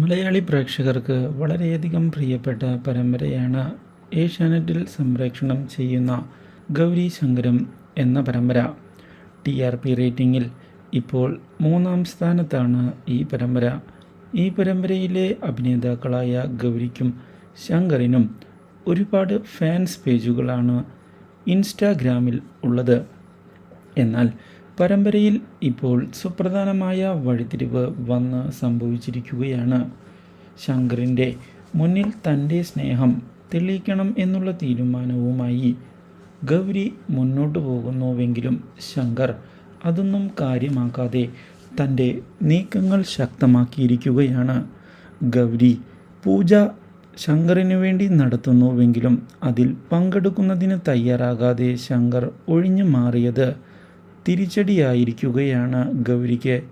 മലയാളി പ്രേക്ഷകർക്ക് വളരെയധികം പ്രിയപ്പെട്ട പരമ്പരയാണ് ഏഷ്യാനെറ്റിൽ സംപ്രേക്ഷണം ചെയ്യുന്ന ഗൗരി ശങ്കരം എന്ന പരമ്പര. ടി ആർ പി റേറ്റിംഗിൽ ഇപ്പോൾ മൂന്നാം സ്ഥാനത്താണ് ഈ പരമ്പര. ഈ പരമ്പരയിലെ അഭിനേതാക്കളായ ഗൗരിക്കും ശങ്കറിനും ഒരുപാട് ഫാൻസ് പേജുകളാണ് ഇൻസ്റ്റാഗ്രാമിൽ ഉള്ളത്. എന്നാൽ പരമ്പരയിൽ ഇപ്പോൾ സുപ്രധാനമായ വഴിത്തിരിവ് വന്ന് സംഭവിച്ചിരിക്കുകയാണ്. ശങ്കറിന്റെ മുന്നിൽ തന്റെ സ്നേഹം തെളിയിക്കണം എന്നുള്ള തീരുമാനവുമായി ഗൗരി മുന്നോട്ടു പോകുന്നുവെങ്കിലും ശങ്കർ അതൊന്നും കാര്യമാക്കാതെ തന്റെ നീക്കങ്ങൾ ശക്തമാക്കിയിരിക്കുകയാണ്. ഗൗരി പൂജ ശങ്കറിന് വേണ്ടി നടത്തുന്നുവെങ്കിലും അതിൽ പങ്കെടുക്കുന്നതിന് തയ്യാറാകാതെ ശങ്കർ ഒഴിഞ്ഞു മാറിയത് തിരിച്ചടിയായിരിക്കുകയാണ് ഗൗരിക്ക്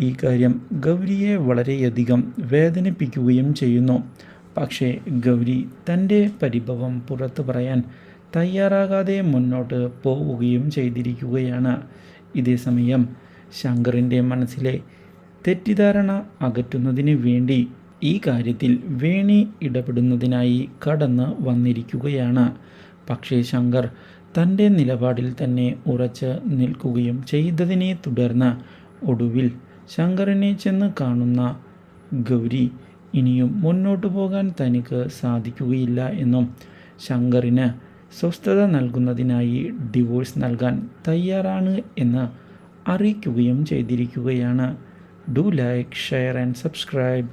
ഈ കാര്യം. ഗൗരിയെ വളരെയധികം വേദനിപ്പിക്കുകയും ചെയ്യുന്നു. പക്ഷേ ഗൗരി തന്റെ പരിഭവം പുറത്തു പറയാൻ തയ്യാറാകാതെ മുന്നോട്ട് പോവുകയും ചെയ്തിരിക്കുകയാണ്. ഇതേസമയം ശങ്കറിന്റെ മനസ്സിലെ തെറ്റിദ്ധാരണ അകറ്റുന്നതിന് വേണ്ടി ഈ കാര്യത്തിൽ വേണി ഇടപെടുന്നതിനായി കടന്ന് വന്നിരിക്കുകയാണ്. പക്ഷേ ശങ്കർ തന്റെ നിലപാടിൽ തന്നെ ഉറച്ച് നിൽക്കുകയും ചെയ്തതിനെ തുടർന്ന് ഒടുവിൽ ശങ്കറിനെ ചെന്ന് കാണുന്ന ഗൗരി ഇനിയും മുന്നോട്ടു പോകാൻ തനിക്ക് സാധിക്കുകയില്ല എന്നും ശങ്കറിന് സ്വസ്ഥത നൽകുന്നതിനായി ഡിവോഴ്സ് നൽകാൻ തയ്യാറാണ് എന്ന് അറിയിക്കുകയും ചെയ്തിരിക്കുകയാണ്. Do like share and subscribe.